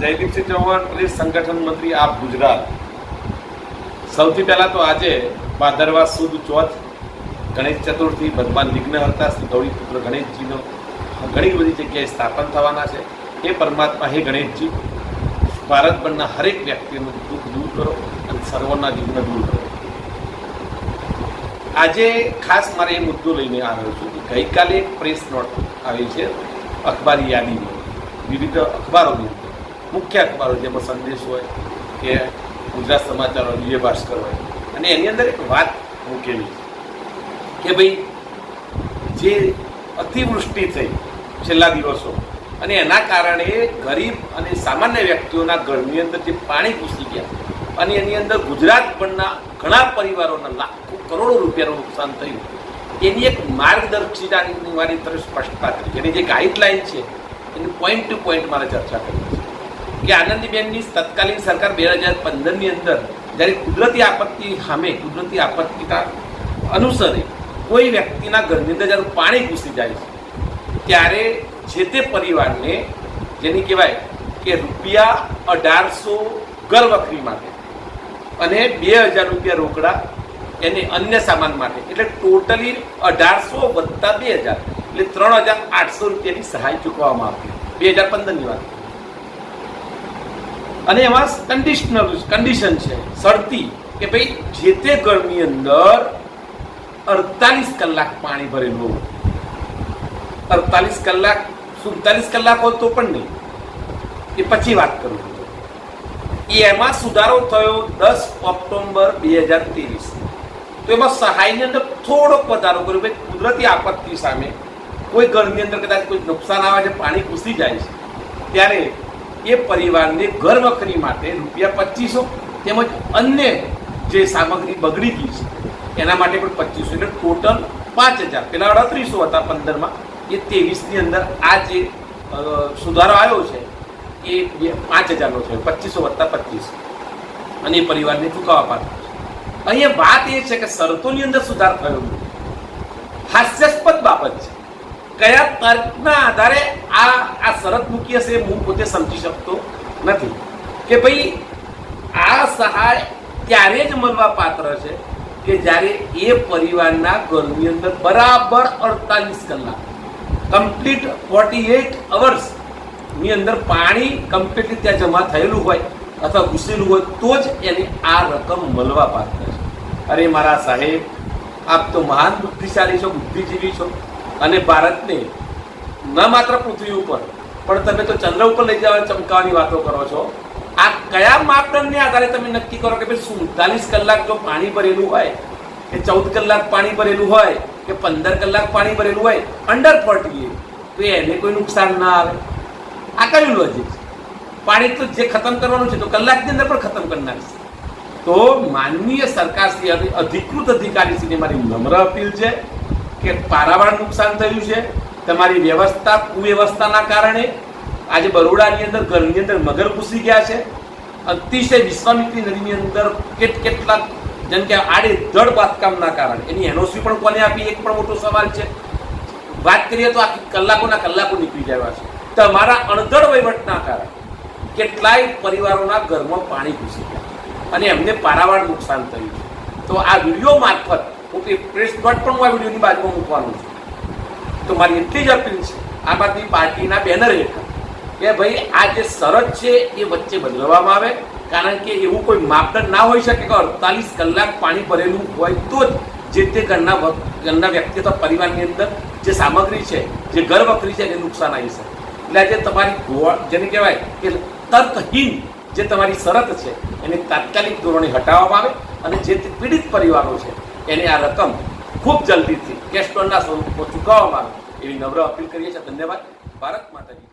જયદીપસિંહ ચૌહાણ પ્રદેશ સંગઠન મંત્રી આપ ગુજરાત. સૌથી પહેલાં તો આજે ભાદરવા સુદ ચોથ ગણેશ ચતુર્થી ભગવાન વિઘ્નહર્તા શ્રી ગૌરીપુત્ર ગણેશજીનો ઘણી બધી જગ્યાએ સ્થાપન થવાના છે. એ પરમાત્મા, હે ગણેશજી ભારતભરના હરેક વ્યક્તિનું દુઃખ દૂર કરો અને સર્વના જીવન દૂર કરો. આજે ખાસ મારે એ મુદ્દો લઈને આવ્યો છું કે ગઈકાલે એક પ્રેસ નોટ આવી છે અખબારી યાદીમાં. વિવિધ અખબારોની મુખ્ય અખબારો જેમાં સંદેશ હોય કે ગુજરાત સમાચાર હોય વિજય ભાસ્કર હોય. અને એની અંદર એક વાત મૂકેલી કે ભાઈ, જે અતિવૃષ્ટિ થઈ છેલ્લા દિવસો, અને એના કારણે ગરીબ અને સામાન્ય વ્યક્તિઓના ઘરની અંદર જે પાણી ઘૂસી ગયા, અને એની અંદર ગુજરાતભરના ઘણા પરિવારોના લાખો કરોડો રૂપિયાનું નુકસાન થયું, એની એક માર્ગદર્શિતાની મારી તરફ સ્પષ્ટતા કરી. એની જે ગાઈડલાઈન છે, એની પોઈન્ટ ટુ પોઈન્ટ મારે ચર્ચા કરી છે. કે આનંદીબેનની તત્કાલીન સરકાર બે હજાર પંદરની અંદર જ્યારે કુદરતી આપત્તિ સામે, કુદરતી આપત્તિના અનુસરે કોઈ વ્યક્તિના ઘરની અંદર જ્યારે પાણી ઘૂસી જાય છે, ત્યારે જે તે પરિવારને જેની કહેવાય કે રૂપિયા અઢારસો ઘર વખરી માટે અને બે હજાર રૂપિયા રોકડા એને અન્ય સામાન માટે, એટલે ટોટલી અઢારસો વત્તા બે હજાર, એટલે ત્રણ હજાર આઠસો રૂપિયાની સહાય ચૂકવવામાં આવતી. બે હજાર પંદરની વાત. અને એમાં કન્ડિશનલ કન્ડિશન છે, શરતી કે ભાઈ જે તે ઘરની અંદર અડતાલીસ કલાક પાણી ભરેલું હોવું અડતાલીસ કલાક, સુડતાલીસ કલાક હોય તો પણ નહીં. એ પછી વાત કરું. એમાં સુધારો થયો દસ ઓક્ટોબર બે હજાર ત્રેવીસ. તો એમાં સહાયની અંદર થોડોક વધારો કર્યો, ભાઈ કુદરતી આપત્તિ સામે કોઈ ઘરની અંદર કદાચ કોઈ નુકસાન આવે છે, પાણી ઘૂસી જાય છે, ત્યારે એ પરિવારને ઘર વખરી માટે રૂપિયા પચીસો તેમજ અન્ય જે સામગ્રી બગડી ગઈ છે, એના માટે પણ પચીસો એટલે ટોટલ પાંચ હજાર. પેલા અડત્રીસો હતા પંદરમાં. એ ત્રેવીસની અંદર આ જે સુધારો આવ્યો છે, એ પાંચ હજારનો છે પચીસો વત્તા પચીસ. અને એ પરિવારને ચૂકવવા પાત્ર છે. અહીંયા વાત એ છે કે શરતોની અંદર સુધાર થયો હાસ્યાસ્પદ બાબત છે. કયા તર્કના આધારે આ આ શરત મૂકી હશે હું પોતે સમજી શકતો નથી. કે ભાઈ, આ સહાય ત્યારે જ મળવા પાત્ર છે કે જ્યારે એ પરિવારના ઘરની અંદર બરાબર અડતાલીસ કલાક કમ્પ્લીટ ફોર્ટી એટ અવર્સની અંદર પાણી કમ્પ્લીટલી ત્યાં જમા થયેલું હોય અથવા ઘૂસેલું હોય, તો જ એને આ રકમ મળવા પાત્ર છે. અરે મારા સાહેબ, આપ તો મહાન બુદ્ધિશાળી છો, બુદ્ધિજીવી છો અને ભારતને ન માત્ર પૃથ્વી ઉપર, પણ તમે તો ચંદ્ર ઉપર લઈ જવા ચમકાવાની વાતો કરો છો. આ કયા માપદંડને આધારે તમે નક્કી કરો કે ભાઈ સુડતાલીસ કલાક જો પાણી ભરેલું હોય, કે ચૌદ કલાક પાણી ભરેલું હોય, કે પંદર કલાક પાણી ભરેલું હોય અંડર ફોર્ટી તો એને કોઈ નુકસાન ના આવે? આ કયું લોજિક છે? પાણી તો જે ખતમ કરવાનું છે તો કલાકની અંદર પણ ખતમ કરી નાખશે. તો માનનીય સરકારશ્રી અધિકૃત અધિકારીશ્રીને મારી નમ્ર અપીલ છે કે પારાવાર નુકસાન થયું છે. તમારી વ્યવસ્થા, કુવ્યવસ્થાના કારણે આજે બરોડાની અંદર, ઘરની અંદર મગર ઘૂસી ગયા છે. અતિશય વિશ્વામિત્રી નદીની અંદર કેટ કેટલાક, જેમ કે આડે ધડ બાંધકામના કારણે. એની એનઓસી પણ કોને આપી? એક પણ મોટો સવાલ છે. વાત કરીએ તો આખી કલાકોના કલાકો નીકળી ગયા છે. તમારા અણધડ વહીવટના કારણે કેટલાય પરિવારોના ઘરમાં પાણી ઘૂસી ગયા. અને એમને પારાવાર નુકસાન થયું છે. તો આ વીડિયો મારફત હું પ્રેસ નોટ પણ હું આ વિડીયોની બાજુમાં મૂકવાનું છું. તો મારી એટલી જ અપીલ છે, આમ આદમી પાર્ટીના બેનર હેઠળ કે ભાઈ, આ જે શરત છે એ વચ્ચે બદલવામાં આવે, કારણ કે એવું કોઈ માપદંડ ના હોઈ શકે કે અડતાલીસ કલાક પાણી ભરેલું હોય તો જ જે તે ઘરના ઘરના વ્યક્તિ અથવા પરિવારની અંદર જે સામગ્રી છે, જે ઘર વખરી છે, એને નુકસાન આવી શકે. એટલે આજે તમારી ગોળ જેને કહેવાય કે તર્કહીન જે તમારી શરત છે, એને તાત્કાલિક ધોરણે હટાવવામાં આવે અને જે તે પીડિત પરિવારો છે, એને આ રકમ ખૂબ જલ્દીથી કેશ સ્ટોનના સ્વરૂપમાં ચૂકવવામાં આવે એવી નમ્ર અપીલ કરીએ છીએ. ધન્યવાદ. ભારત માતાજી